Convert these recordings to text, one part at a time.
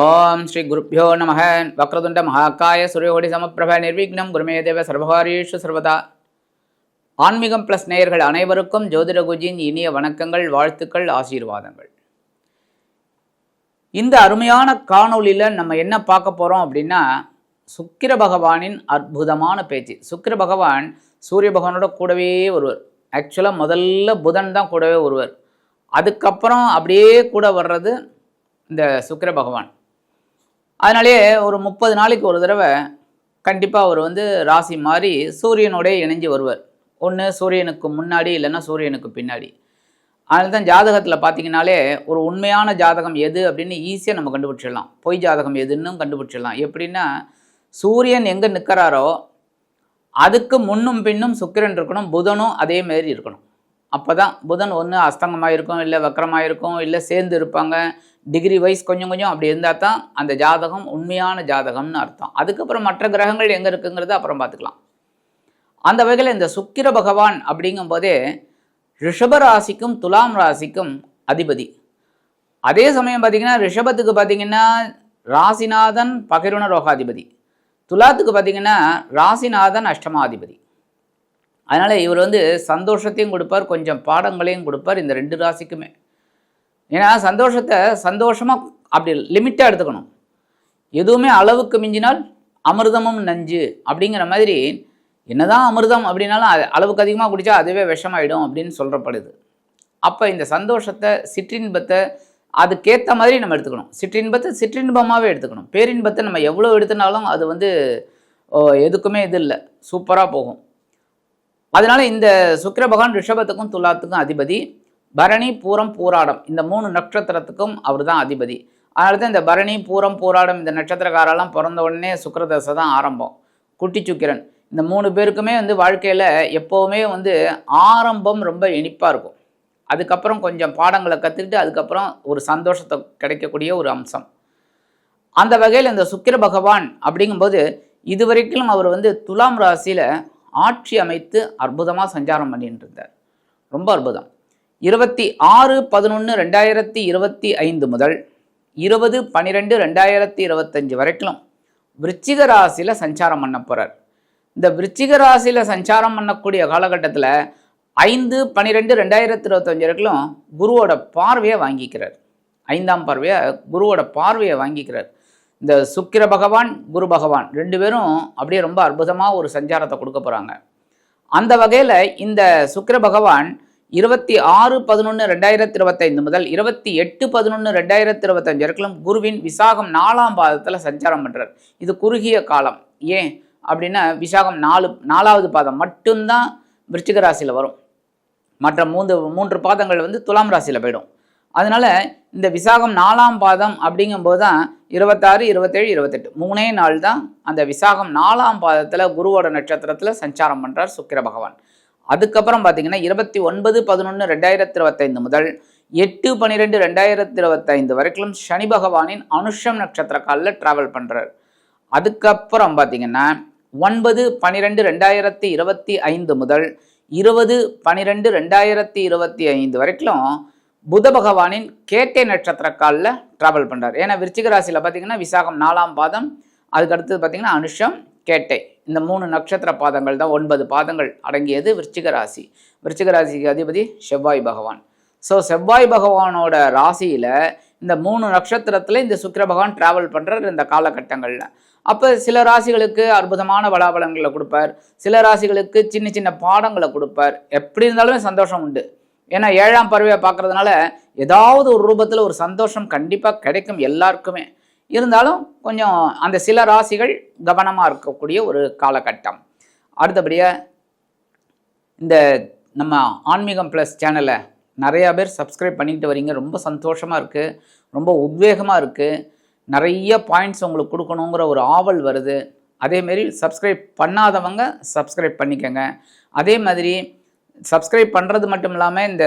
ஓம் ஸ்ரீ குருப்பியோ நம வக்ரதுண்ட மகாக்காய சூரியகோடி சமப்பிரப நிர்விக்னம். குருமே தேவ சர்வதா. ஆன்மீகம் ப்ளஸ் நேயர்கள் அனைவருக்கும் ஜோதிடகுஜியின் இனிய வணக்கங்கள் வாழ்த்துக்கள் ஆசீர்வாதங்கள். இந்த அருமையான காணொளியில் நம்ம என்ன பார்க்க போகிறோம் அப்படின்னா சுக்கிர பகவானின் அற்புதமான பேச்சு. சுக்கிர பகவான் சூரிய பகவானோட கூடவே ஒருவர் ஆக்சுவலாக முதல்ல புதன் தான் கூடவே ஒருவர் அதுக்கப்புறம் அப்படியே கூட வர்றது இந்த சுக்கிர பகவான். அதனாலே ஒரு முப்பது நாளைக்கு ஒரு தடவை கண்டிப்பாக அவர் வந்து ராசி மாறி சூரியனோடே இணைஞ்சு வருவார். ஒன்று சூரியனுக்கு முன்னாடி இல்லைன்னா சூரியனுக்கு பின்னாடி. அதனால தான் ஜாதகத்தில் பார்த்தீங்கன்னாலே ஒரு உண்மையான ஜாதகம் எது அப்படின்னு ஈஸியாக நம்ம கண்டுபிடிச்சிடலாம். பொய் ஜாதகம் எதுன்னு கண்டுபிடிச்சிடலாம். எப்படின்னா சூரியன் எங்கே நிற்கிறாரோ அதுக்கு முன்னும் பின்னும் சுக்கிரன் இருக்கணும் புதனும் அதே மாதிரி இருக்கணும். அப்போ தான் புதன் ஒன்று அஸ்தங்கமாக இருக்கும் இல்லை வக்கரமாக இருக்கும் இல்லை சேர்ந்து இருப்பாங்க டிகிரி வைஸ் கொஞ்சம் கொஞ்சம் அப்படி இருந்தால் தான் அந்த ஜாதகம் உண்மையான ஜாதகம்னு அர்த்தம். அதுக்கப்புறம் மற்ற கிரகங்கள் எங்கே இருக்குங்கிறத அப்புறம் பார்த்துக்கலாம். அந்த வகையில் இந்த சுக்கிர பகவான் அப்படிங்கும்போதே ரிஷப ராசிக்கும் துலாம் ராசிக்கும் அதிபதி. அதே சமயம் பார்த்திங்கன்னா ரிஷபத்துக்கு பார்த்தீங்கன்னா ராசிநாதன் பகிர்வன ரோகாதிபதி. துலாத்துக்கு பார்த்தீங்கன்னா ராசிநாதன் அஷ்டமாதிபதி. அதனால் இவர் வந்து சந்தோஷத்தையும் கொடுப்பார் கொஞ்சம் பாடங்களையும் கொடுப்பார் இந்த ரெண்டு ராசிக்குமே. ஏன்னா சந்தோஷத்தை சந்தோஷமாக அப்படி லிமிட்டாக எடுத்துக்கணும். எதுவுமே அளவுக்கு மிஞ்சினால் அமிர்தமும் நஞ்சு அப்படிங்கிற மாதிரி என்னதான் அமிர்தம் அப்படின்னாலும் அது அளவுக்கு அதிகமாக குடித்தா அதுவே விஷமாயிடும் அப்படின்னு சொல்கிறப்படுது அப்போ இந்த சந்தோஷத்தை சிற்றின்பத்தை அதுக்கேற்ற மாதிரி நம்ம எடுத்துக்கணும். சிற்றின்பத்தை சிற்றின்பமாகவே எடுத்துக்கணும். பேரின்பத்தை நம்ம எவ்வளோ எடுத்துனாலும் அது வந்து எதுக்குமே இது இல்லை. சூப்பராக போகும். அதனால இந்த சுக்கிர பகவான் ரிஷபத்துக்கும் துலாத்துக்கும் அதிபதி. பரணி பூரம் பூராடம். இந்த மூணு நட்சத்திரத்துக்கும் அவர் தான் அதிபதி. அதனால தான் இந்த பரணி பூரம் பூராடம் இந்த நட்சத்திரக்காரெல்லாம் பிறந்த உடனே சுக்கரதசை தான் ஆரம்பம். குட்டி சுக்கிரன். இந்த மூணு பேருக்குமே வந்து வாழ்க்கையில் எப்போவுமே வந்து ஆரம்பம் ரொம்ப இனிப்பாக இருக்கும். அதுக்கப்புறம் கொஞ்சம் பாடங்களை கற்றுக்கிட்டு அதுக்கப்புறம் ஒரு சந்தோஷத்தை கிடைக்கக்கூடிய ஒரு அம்சம். அந்த வகையில் இந்த சுக்கிர பகவான் அப்படிங்கும்போது இதுவரைக்கும் அவர் வந்து துலாம் ராசியில் ஆட்சி அமைத்து அற்புதமாக சஞ்சாரம் பண்ணிட்டு இருந்தார். ரொம்ப அற்புதம். இருபத்தி ஆறு பதினொன்று ரெண்டாயிரத்தி இருபத்தி ஐந்து முதல் இருபது பன்னிரெண்டு ரெண்டாயிரத்தி இருபத்தஞ்சு வரைக்கும் விருச்சிக ராசியில் சஞ்சாரம் பண்ண போகிறார் இந்த விருச்சிக ராசியில் சஞ்சாரம் பண்ணக்கூடிய காலகட்டத்தில் ஐந்து பன்னிரெண்டு ரெண்டாயிரத்தி இருபத்தஞ்சு வரைக்கும் குருவோட பார்வையை வாங்கிக்கிறார். ஐந்தாம் பார்வையை? குருவோட பார்வையை வாங்கிக்கிறார். இந்த சுக்கிர பகவான் குரு பகவான் ரெண்டு பேரும் அப்படியே ரொம்ப அற்புதமாக ஒரு சஞ்சாரத்தை கொடுக்க போகிறாங்க அந்த வகையில் இந்த சுக்கிர பகவான் இருபத்தி ஆறு பதினொன்று ரெண்டாயிரத்தி இருபத்தைந்து முதல் இருபத்தி எட்டு பதினொன்று ரெண்டாயிரத்தி இருபத்தஞ்சு வரைக்கும் குருவின் விசாகம் நாலாம் பாதத்தில் சஞ்சாரம் பண்ணுறார் இது குறுகிய காலம். ஏன் அப்படின்னா விசாகம் நாலு நாலாவது பாதம் மட்டும்தான் விருச்சிக ராசியில் வரும். மற்ற மூன்று மூன்று பாதங்கள் வந்து துலாம் ராசியில் போயிடும். அதனால் இந்த விசாகம் நாலாம் பாதம் அப்படிங்கும்போது தான் இருபத்தாறு இருபத்தேழு இருபத்தெட்டு. மூணே நாள் தான் அந்த விசாகம் நாலாம் பாதத்தில் குருவோட நட்சத்திரத்தில் சஞ்சாரம் பண்ணுறார் சுக்கிர பகவான். அதுக்கப்புறம் பார்த்தீங்கன்னா இருபத்தி ஒன்பது பதினொன்று ரெண்டாயிரத்தி இருபத்தைந்து முதல் எட்டு பன்னிரெண்டு ரெண்டாயிரத்தி இருபத்தைந்து வரைக்கும் சனி பகவானின் அனுஷம் நட்சத்திர காலில் ட்ராவல் பண்ணுறார் அதுக்கப்புறம் பார்த்தீங்கன்னா ஒன்பது பன்னிரெண்டு ரெண்டாயிரத்தி இருபத்தி ஐந்து முதல் இருபது பன்னிரெண்டு ரெண்டாயிரத்தி இருபத்தி ஐந்து வரைக்கும் புத பகவானின் கேட்டை நட்சத்திர காலில் ட்ராவல் பண்ணுறார் ஏன்னா விருச்சிக ராசியில் பார்த்தீங்கன்னா விசாகம் நாலாம் பாதம் அதுக்கு அடுத்தது பார்த்தீங்கன்னா அனுஷம் கேட்டை. இந்த மூணு நட்சத்திர பாதங்கள் தான் ஒன்பது பாதங்கள் அடங்கியது விருச்சிக ராசி. விருச்சிக ராசிக்கு அதிபதி செவ்வாய் பகவான். ஸோ செவ்வாய் பகவானோட ராசியில் இந்த மூணு நட்சத்திரத்தில் இந்த சுக்கிர பகவான் ட்ராவல் பண்ணுறார் இந்த காலகட்டங்களில். அப்போ சில ராசிகளுக்கு அற்புதமான பலாபலங்களை கொடுப்பார். சில ராசிகளுக்கு சின்ன சின்ன பாடங்களை கொடுப்பார். எப்படி இருந்தாலுமே சந்தோஷம் உண்டு. ஏன்னா ஏழாம் பறவையை பார்க்கறதுனால ஏதாவது ஒரு ரூபத்தில் ஒரு சந்தோஷம் கண்டிப்பாக கிடைக்கும் எல்லாருக்குமே. இருந்தாலும் கொஞ்சம் அந்த சில ராசிகள் கவனமாக இருக்கக்கூடிய ஒரு காலகட்டம். அடுத்தபடியாக இந்த நம்ம ஆன்மீகம் ப்ளஸ் சேனலை நிறையா பேர் சப்ஸ்கிரைப் பண்ணிக்கிட்டு வரீங்க. ரொம்ப சந்தோஷமாக இருக்குது ரொம்ப உத்வேகமாக இருக்குது நிறைய பாயிண்ட்ஸ் உங்களுக்கு கொடுக்கணுங்கிற ஒரு ஆவல் வருது. அதேமாரி சப்ஸ்கிரைப் பண்ணாதவங்க சப்ஸ்கிரைப் பண்ணிக்கோங்க. அதே மாதிரி சப்ஸ்கிரைப் பண்ணுறது மட்டும் இல்லாமல் இந்த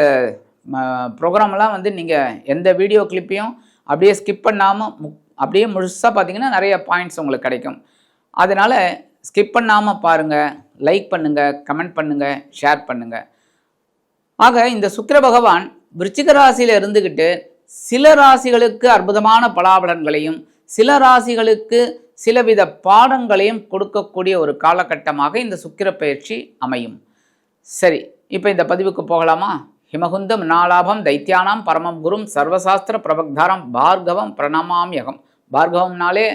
ப்ரோக்ராம்லாம் வந்து நீங்கள் எந்த வீடியோ கிளிப்பையும் அப்படியே ஸ்கிப் பண்ணாமல் அப்படியே முழுசாக பார்த்தீங்கன்னா நிறைய பாயிண்ட்ஸ் உங்களுக்கு கிடைக்கும். அதனால் ஸ்கிப் பண்ணாமல் பாருங்கள் லைக் பண்ணுங்கள் கமெண்ட் பண்ணுங்கள் ஷேர் பண்ணுங்கள் ஆக இந்த சுக்கர பகவான் விருச்சிக ராசியில் இருந்துக்கிட்டு சில ராசிகளுக்கு அற்புதமான பலாபலன்களையும் சில ராசிகளுக்கு சிலவித பாடங்களையும் கொடுக்கக்கூடிய ஒரு காலகட்டமாக இந்த சுக்கிர பயிற்சி அமையும். சரி இப்போ இந்த பதிவுக்கு போகலாமா? ஹிமகுந்தம் நாலாபம் தைத்தியானாம் பரமம் குரும் சர்வசாஸ்திர பிரபக்தாரம் பார்கவம் பிரணமாமியகம். பார்கவம்னாலே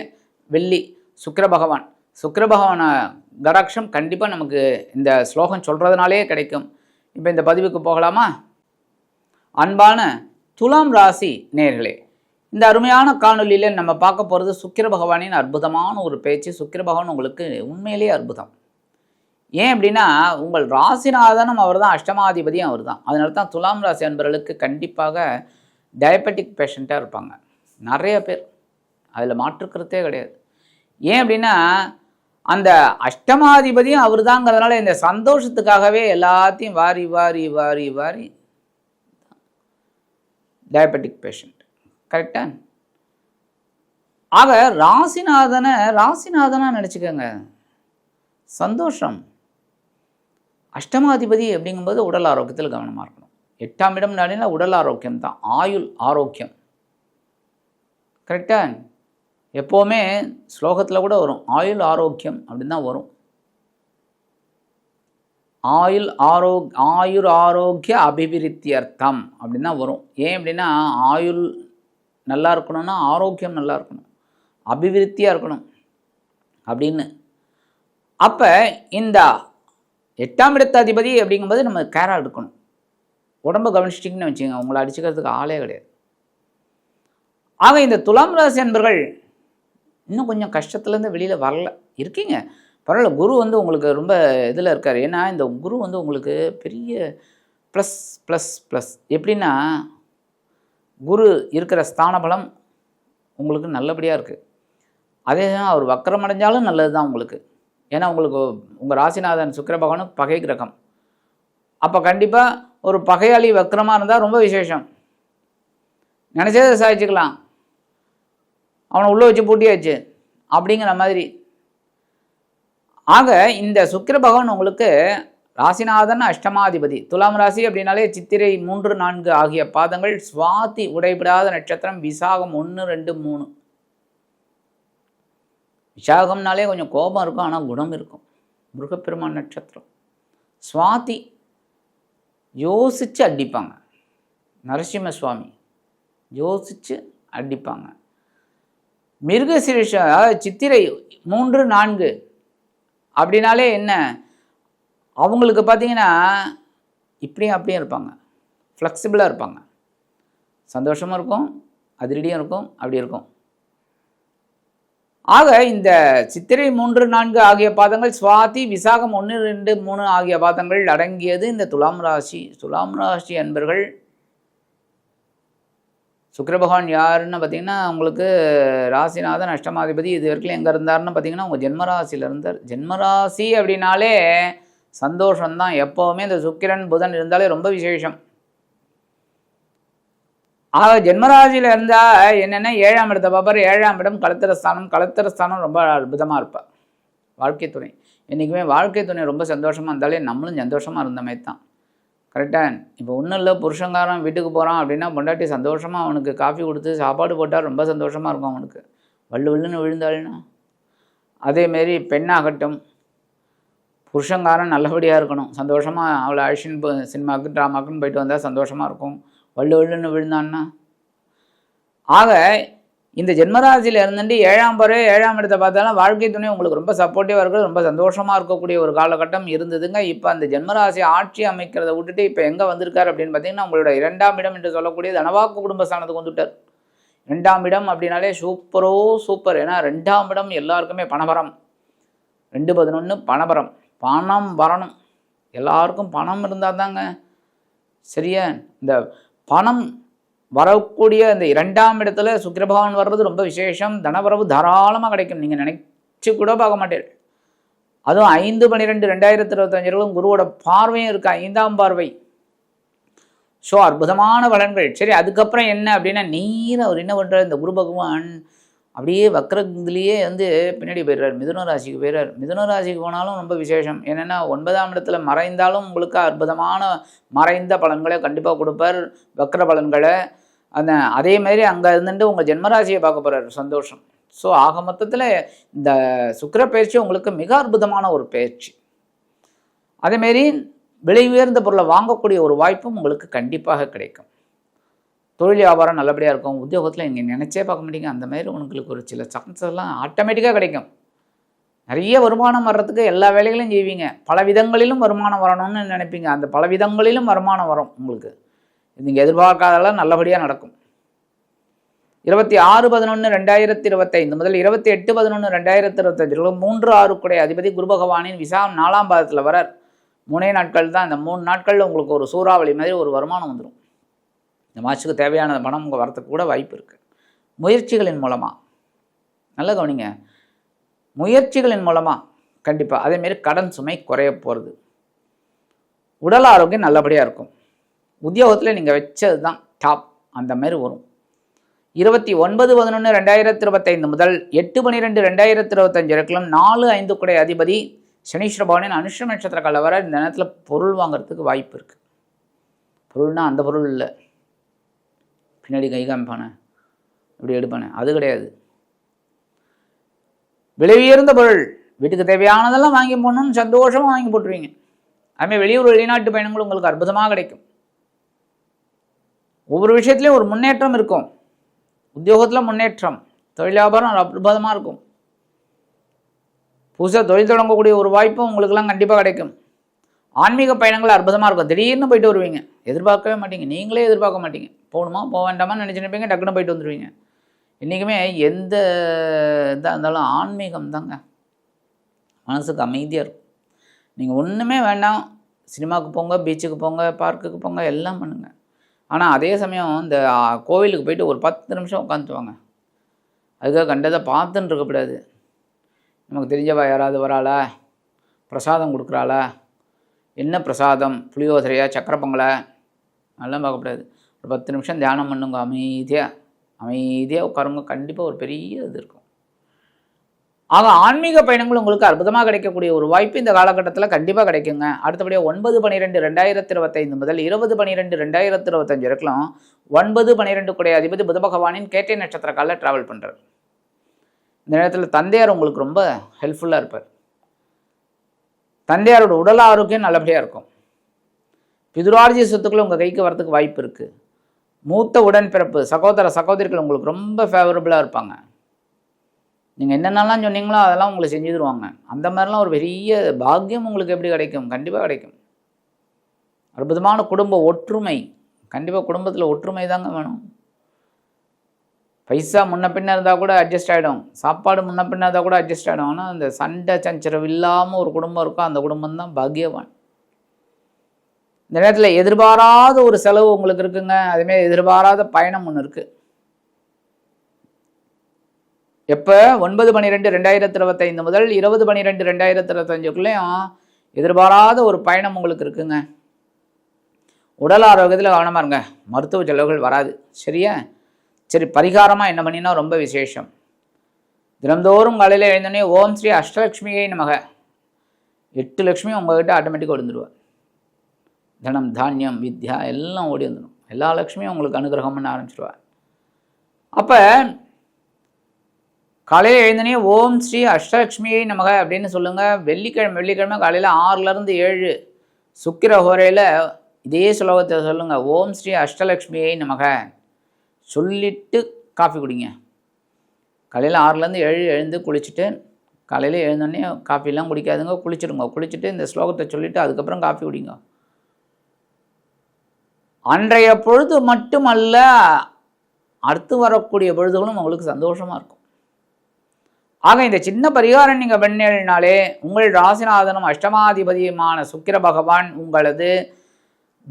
வெள்ளி சுக்கர பகவான். சுக்கர பகவான கடாட்சம் கண்டிப்பாக நமக்கு இந்த ஸ்லோகம் சொல்கிறதுனாலே கிடைக்கும். இப்போ இந்த பதிவுக்கு போகலாமா? அன்பான துலாம் ராசி நேர்களே இந்த அருமையான காணொலியில் நம்ம பார்க்க போகிறது சுக்கிர பகவானின் அற்புதமான ஒரு பேச்சு. சுக்கிர பகவான் உங்களுக்கு உண்மையிலேயே அற்புதம். ஏன் அப்படின்னா உங்கள் ராசிநாதனும் அவர் தான் அஷ்டமாதிபதியும் அவர் தான் அதனால தான் துலாம் ராசி அன்பர்களுக்கு கண்டிப்பாக டயபெட்டிக் பேஷண்ட்டாக இருப்பாங்க. நிறைய பேர். அதில் மாற்றுக்கிறதே கிடையாது. ஏன் அப்படின்னா அந்த அஷ்டமாதிபதியும் அவர் தாங்கிறதுனால இந்த சந்தோஷத்துக்காகவே எல்லாத்தையும் வாரி வாரி வாரி வாரி டயபெட்டிக் பேஷண்ட் கரெக்டா ஆக ராசிநாதனை ராசிநாதனாக நினச்சிக்கோங்க. சந்தோஷம். அஷ்டமாதிபதி அப்படிங்கும்போது உடல் ஆரோக்கியத்தில் கவனமாக இருக்கணும். எட்டாம் இடம் நாடினா உடல் ஆரோக்கியம் தான். ஆயுள் ஆரோக்கியம். கரெக்டாக எப்போவுமே ஸ்லோகத்தில் கூட வரும். ஆயுள் ஆரோக்கியம் அப்படின்னு தான் வரும். ஆயுள் ஆரோ ஆயுர் ஆரோக்கிய அபிவிருத்தியர்த்தம் அப்படின்னு தான் வரும். ஏன் அப்படின்னா ஆயுள் நல்லா இருக்கணும்னா ஆரோக்கியம் நல்லா இருக்கணும். அபிவிருத்தியாக இருக்கணும் அப்படின்னு. அப்போ இந்த எட்டாம் இடத்த அதிபதி அப்படிங்கும்போது நம்ம கேராக எடுக்கணும் உடம்ப கவனிச்சிட்டிங்கன்னு வச்சுக்கோங்க உங்களை அடிச்சுக்கிறதுக்கு ஆளே கிடையாது. ஆக இந்த துலாம் ராசி அன்பர்கள் இன்னும் கொஞ்சம் கஷ்டத்துலேருந்து வெளியில் வரல. இருக்கீங்க. பரவாயில்ல குரு வந்து உங்களுக்கு ரொம்ப இதில் இருக்கார். ஏன்னா இந்த குரு வந்து உங்களுக்கு பெரிய ப்ளஸ் ப்ளஸ் ப்ளஸ் எப்படின்னா குரு இருக்கிற ஸ்தான பலம் உங்களுக்கு நல்லபடியாக இருக்குது அதே தான் அவர் வக்கரமடைஞ்சாலும் நல்லது தான் உங்களுக்கு. ஏன்னா உங்களுக்கு உங்கள் ராசிநாதன் சுக்கர பகவானும் பகை கிரகம். அப்போ கண்டிப்பாக ஒரு பகையாளி வக்கரமாக இருந்தால் ரொம்ப விசேஷம். நினச்சதை சாதிச்சுக்கலாம் அவனை உள்ளே வச்சு பூட்டியாச்சு அப்படிங்கிற மாதிரி. ஆக இந்த சுக்கிர பகவான் உங்களுக்கு ராசிநாதன் அஷ்டமாதிபதி. துலாம் ராசி அப்படின்னாலே சித்திரை மூன்று நான்கு ஆகிய பாதங்கள் சுவாதி உடைபடாத நட்சத்திரம் விசாகம் ஒன்று ரெண்டு மூணு. விசாகம்னாலே கொஞ்சம் கோபம் இருக்கும் ஆனால் குணம் இருக்கும். முருகப்பெருமான் நட்சத்திரம். சுவாதி யோசித்து அடிப்பாங்க. நரசிம்ம சுவாமி யோசித்து அடிப்பாங்க. மிருகசிரேஷ அதாவது சித்திரை மூன்று நான்கு அப்படின்னாலே என்ன? அவங்களுக்கு பார்த்தீங்கன்னா இப்படியும் அப்படியும் இருப்பாங்க. ஃப்ளெக்சிபிளாக இருப்பாங்க. சந்தோஷமும் இருக்கும் அதிரடியும் இருக்கும் அப்படி இருக்கும். ஆக இந்த சித்திரை மூன்று நான்கு ஆகிய பாதங்கள் சுவாதி விசாகம் ஒன்று ரெண்டு மூணு ஆகிய பாதங்கள் அடங்கியது இந்த துலாம் ராசி. துலாம் ராசி அன்பர்கள் சுக்கிர பகவான் யாருன்னு பார்த்தீங்கன்னா உங்களுக்கு ராசிநாதன் அஷ்டமாதிபதி இது வரைக்கும் எங்கே இருந்தாருன்னு பார்த்தீங்கன்னா உங்கள் ஜென்மராசியில் இருந்தார். ஜென்மராசி அப்படின்னாலே சந்தோஷம்தான். எப்போவுமே இந்த சுக்கிரன் புதன் இருந்தாலே ரொம்ப விசேஷம். ஆக ஜென்மராசியில் இருந்தால் என்னென்னா ஏழாம் இடத்தை பார்ப்பார். ஏழாம் இடம் கலத்திரஸ்தானம் கலத்திரஸ்தானம் ரொம்ப அற்புதமாக இருப்பார். வாழ்க்கை துணை. என்றைக்குமே வாழ்க்கை துணை ரொம்ப சந்தோஷமாக இருந்தாலே நம்மளும் சந்தோஷமாக இருந்த மாதிரி தான். கரெக்டாக இப்போ ஒன்றும் இல்லை. புருஷங்காரன் வீட்டுக்கு போகிறான் அப்படின்னா பொண்டாட்டி சந்தோஷமாக அவனுக்கு காஃபி கொடுத்து சாப்பாடு போட்டால் ரொம்ப சந்தோஷமாக இருக்கும் அவனுக்கு. வள்ளு வள்ளுன்னு விழுந்தாள்னா. அதேமாரி பெண்ணாகட்டும் புருஷங்காரன் நல்லபடியாக இருக்கணும். சந்தோஷமாக அவளை அழிச்சின்னு சினிமாவுக்கு ட்ராமாக்குன்னு போயிட்டு வந்தால் சந்தோஷமாக இருக்கும். வள்ளு வள்ளுன்னு விழுந்தான்னா? ஆக இந்த ஜென்மராசியில் இருந்துட்டு ஏழாம் பறவை ஏழாம் இடத்தை பார்த்தாலும் வாழ்க்கை துணை உங்களுக்கு ரொம்ப சப்போர்ட்டிவாக இருக்கிறது ரொம்ப சந்தோஷமாக இருக்கக்கூடிய ஒரு காலகட்டம் இருந்ததுங்க. இப்போ அந்த ஜென்மராசி ஆட்சி அமைக்கிறத விட்டுட்டு இப்போ எங்கே வந்திருக்காரு அப்படின்னு பார்த்தீங்கன்னா உங்களோட இரண்டாம் இடம் என்று சொல்லக்கூடிய தனவாக்கு குடும்பஸ்தானத்துக்கு வந்துட்டார். ரெண்டாம் இடம் அப்படின்னாலே சூப்பரோ சூப்பர். ஏன்னா ரெண்டாம் இடம் எல்லாருக்குமே பணபரம் ரெண்டு பதினொன்று பணபரம் பணம் வரணும். எல்லாருக்கும் பணம் இருந்தால் தாங்க சரியா? இந்த பணம் வரக்கூடிய இந்த இரண்டாம் இடத்துல சுக்கிரபகவான் வர்றது ரொம்ப விசேஷம். தனவரவு தாராளமாக கிடைக்கும். நீங்கள் நினச்சி கூட பார்க்க மாட்டீர்கள். அதுவும் ஐந்து பன்னிரெண்டு ரெண்டாயிரத்தி இருபத்தஞ்சிலும் குருவோட பார்வையும் இருக்கு. ஐந்தாம் பார்வை. ஸோ அற்புதமான பலன்கள். சரி அதுக்கப்புறம் என்ன அப்படின்னா நீர் அவர் என்ன பண்ணுறார் இந்த குரு பகவான் அப்படியே வக்கரத்துலேயே வந்து பின்னாடி போயிடுறார். மிதுன ராசிக்கு போயிடுறார். மிதுன ராசிக்கு போனாலும் ரொம்ப விசேஷம். என்னென்னா ஒன்பதாம் இடத்துல மறைந்தாலும் உங்களுக்கு அற்புதமான மறைந்த பலன்களை கண்டிப்பாக கொடுப்பார். வக்கர பலன்களை. அந்த அதே மாதிரி அங்கே இருந்துட்டு உங்கள் ஜென்மராசியை பார்க்க போகிறார் சந்தோஷம். ஸோ ஆக மொத்தத்தில் இந்த சுக்கிர பயிற்சி உங்களுக்கு மிக அற்புதமான ஒரு பயிற்சி. அதேமாரி விலை உயர்ந்த பொருளை வாங்கக்கூடிய ஒரு வாய்ப்பும் உங்களுக்கு கண்டிப்பாக கிடைக்கும். தொழில் வியாபாரம் நல்லபடியாக இருக்கும். உத்தியோகத்தில் நீங்கள் நினச்சே பார்க்க மாட்டீங்க. அந்த மாதிரி உங்களுக்கு ஒரு சில சான்ஸ் எல்லாம் ஆட்டோமேட்டிக்காக கிடைக்கும். நிறைய வருமானம் வர்றதுக்கு எல்லா வேலைகளையும் செய்வீங்க. பல விதங்களிலும் வருமானம் வரணும்னு நினைப்பீங்க. அந்த பல விதங்களிலும் வருமானம் வரும் உங்களுக்கு. நீங்கள் எதிர்பார்க்காதெல்லாம் நல்லபடியாக நடக்கும். இருபத்தி ஆறு பதினொன்று ரெண்டாயிரத்தி இருபத்தைந்து முதல் இருபத்தி எட்டு பதினொன்று ரெண்டாயிரத்தி இருபத்தஞ்சு மூன்று ஆறுக்குடைய அதிபதி குரு பகவானின் விசா நாலாம் பாதத்தில் வரார் மூணே நாட்கள் தான் இந்த மூணு நாட்களில் உங்களுக்கு ஒரு சூறாவளி மாதிரி ஒரு வருமானம் வந்துடும் இந்த மாதத்துக்கு தேவையான பணம் உங்கள் வரத்துக்கு கூட வாய்ப்பு இருக்குது முயற்சிகளின் மூலமாக நல்ல கவனிங்க. முயற்சிகளின் மூலமாக கண்டிப்பாக அதேமாரி கடன் சுமை குறைய போகிறது உடல் ஆரோக்கியம் நல்லபடியாக இருக்கும். உத்தியோகத்தில் நீங்கள் வச்சது தான் டாப் அந்த மாதிரி வரும். இருபத்தி ஒன்பது பதினொன்று ரெண்டாயிரத்தி இருபத்தைந்து முதல் எட்டு பன்னிரெண்டு ரெண்டாயிரத்தி இருபத்தஞ்சு வரைக்கும் நாலு ஐந்து குடை அதிபதி சனீஸ்வர பவனின் அனுஷ்ட நட்சத்திர கால வர இந்த நேரத்தில் பொருள் வாங்குறதுக்கு வாய்ப்பு இருக்குது பொருள்னால் அந்த பொருள் இல்லை. பின்னாடி கை காமிப்பானே. இப்படி எடுப்பானே. அது கிடையாது. விலை உயர்ந்த பொருள். வீட்டுக்கு தேவையானதெல்லாம் வாங்கி போடணும்னு சந்தோஷமாக வாங்கி போட்டுருவீங்க. அதுமாதிரி வெளியூர் வெளிநாட்டு பயணங்கள் உங்களுக்கு அற்புதமாக கிடைக்கும். ஒவ்வொரு விஷயத்துலையும் ஒரு முன்னேற்றம் இருக்கும். உத்தியோகத்தில் முன்னேற்றம். தொழில் வியாபாரம் அற்புதமாக இருக்கும். புதுசாக தொழில் தொடங்கக்கூடிய ஒரு வாய்ப்பும் உங்களுக்கெல்லாம் கண்டிப்பாக கிடைக்கும். ஆன்மீக பயணங்கள் அற்புதமாக இருக்கும். திடீர்னு போயிட்டு வருவீங்க. எதிர்பார்க்கவே மாட்டீங்க. நீங்களே எதிர்பார்க்க மாட்டீங்க. போகணுமா? போக வேண்டாமான்னு நினச்சிருப்பீங்க டக்குன்னு போயிட்டு வந்துடுவீங்க இன்றைக்குமே எந்த இதாக இருந்தாலும் ஆன்மீகம் தாங்க. மனசுக்கு அமைதியாக இருக்கும். நீங்கள் ஒன்றுமே வேண்டாம். சினிமாவுக்கு போங்க பீச்சுக்கு போங்க பார்க்குக்கு போங்க எல்லாம் பண்ணுங்கள் ஆனால் அதே சமயம் இந்த கோவிலுக்கு போயிட்டு ஒரு பத்து நிமிஷம் உட்காந்துவாங்க அதுக்காக கண்டதை பார்த்துன்னு இருக்கக்கூடாது நமக்கு தெரிஞ்சவா யாராவது வராளா? பிரசாதம் கொடுக்குறாளா? என்ன பிரசாதம்? புளியோதரையா? சக்கரப்பொங்கலா அதெல்லாம் பார்க்கக்கூடாது ஒரு பத்து நிமிஷம் தியானம் பண்ணுங்க. அமைதியாக அமைதியாக உட்காருங்க. கண்டிப்பாக ஒரு பெரிய இது இருக்கும். ஆக ஆன்மீக பயணங்கள் உங்களுக்கு அற்புதமாக கிடைக்கக்கூடிய ஒரு வாய்ப்பு இந்த காலகட்டத்தில் கண்டிப்பாக கிடைக்குங்க. அடுத்தபடியாக ஒன்பது பன்னிரெண்டு ரெண்டாயிரத்தி இருபத்தைந்து முதல் இருபது பன்னிரெண்டு ரெண்டாயிரத்தி இருபத்தஞ்சு வரைக்கும் ஒன்பது பன்னிரெண்டு குடைய அதிபதி புத பகவானின் கேட்டை நட்சத்திர காலில் ட்ராவல் பண்ணுறார் இந்த நேரத்தில் தந்தையார் உங்களுக்கு ரொம்ப ஹெல்ப்ஃபுல்லாக இருப்பார். தந்தையாரோட உடல் ஆரோக்கியம் நல்லபடியாக இருக்கும். பிதுரார்ஜி சொத்துக்கள் உங்கள் கைக்கு வரத்துக்கு வாய்ப்பு இருக்குது மூத்த உடன்பிறப்பு சகோதர சகோதரிகள் உங்களுக்கு ரொம்ப ஃபேவரபுளாக இருப்பாங்க. நீங்கள் என்னென்னலாம் சொன்னீங்களோ அதெல்லாம் உங்களுக்கு செஞ்சு தருவாங்க அந்த மாதிரிலாம் ஒரு பெரிய பாக்கியம் உங்களுக்கு எப்படி கிடைக்கும்? கண்டிப்பாக கிடைக்கும். அற்புதமான குடும்ப ஒற்றுமை. கண்டிப்பாக குடும்பத்தில் ஒற்றுமை தாங்க வேணும். பைசா முன்ன பின்ன இருந்தால் கூட அட்ஜஸ்ட் ஆகிடும் சாப்பாடு முன்ன பின்ன இருந்தால் கூட அட்ஜஸ்ட் ஆகிடும் ஆனால் அந்த சண்டை சஞ்சரவு இல்லாமல் ஒரு குடும்பம் இருக்கும் அந்த குடும்பம் தான் பாக்கியவான். இந்த நேரத்தில் எதிர்பாராத ஒரு செலவு உங்களுக்கு இருக்குங்க. அதுமாரி எதிர்பாராத பயணம் ஒன்று இருக்குது எப்போ? ஒன்பது பன்னிரெண்டு ரெண்டாயிரத்தி இருபத்தைந்து முதல் இருபது பன்னிரெண்டு ரெண்டாயிரத்தி இருபத்தஞ்சுக்குள்ளேயும் எதிர்பாராத ஒரு பயணம் உங்களுக்கு இருக்குங்க. உடல் ஆரோக்கியத்தில் கவனமாக இருங்க. மருத்துவ செலவுகள் வராது. சரியா? சரி பரிகாரமாக என்ன பண்ணினா ரொம்ப விசேஷம். தினந்தோறும் காலையில் எழுந்தோடனே ஓம் ஸ்ரீ அஷ்டலக்ஷ்மியை நமக. எட்டு லக்ஷ்மி உங்கள்கிட்ட ஆட்டோமேட்டிக்காக விழுந்துருவார் தனம் தானியம் வித்யா எல்லாம் ஓடி வந்துடும் எல்லா லக்ஷ்மியும் உங்களுக்கு அனுகிரகம் பண்ண ஆரம்பிச்சிருவார். அப்போ காலையில் எழுந்தனே ஓம் ஸ்ரீ அஷ்டலக்ஷ்மியை நமக அப்படின்னு சொல்லுங்கள் வெள்ளிக்கிழமை வெள்ளிக்கிழமை காலையில் ஆறுலேருந்து ஏழு. சுக்கிர ஹோரையில் இதே சுலோகத்தை சொல்லுங்கள் ஓம் ஸ்ரீ அஷ்டலக்ஷ்மியை நமக. சொல்லிட்டு காஃபி குடிங்க. காலையில் ஆறுலேருந்து எழு எழுந்து குளிச்சுட்டு காலையில் எழுந்தோடனே காஃபிலாம் குடிக்காதுங்க குளிச்சிடுங்க குளிச்சுட்டு இந்த ஸ்லோகத்தை சொல்லிவிட்டு அதுக்கப்புறம் காஃபி குடிங்க. அன்றைய பொழுது மட்டுமல்ல அடுத்து வரக்கூடிய பொழுதுகளும் உங்களுக்கு சந்தோஷமாக இருக்கும். ஆக இந்த சின்ன பரிகாரம் நீங்கள் பெண்ணேறினாலே உங்கள் ராசிநாதனும் அஷ்டமாதிபதியுமான சுக்கிர பகவான் உங்களது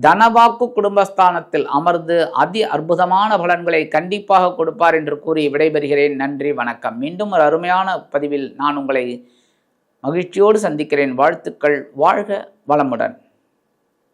தனவாக்கு குடும்பஸ்தானத்தில் அமர்ந்து அதி அற்புதமான பலன்களை கண்டிப்பாக கொடுப்பார் என்று கூறி விடைபெறுகிறேன். நன்றி வணக்கம். மீண்டும் ஒரு அருமையான பதிவில் நான் உங்களை மகிழ்ச்சியோடு சந்திக்கிறேன். வாழ்த்துக்கள். வாழ்க வளமுடன்.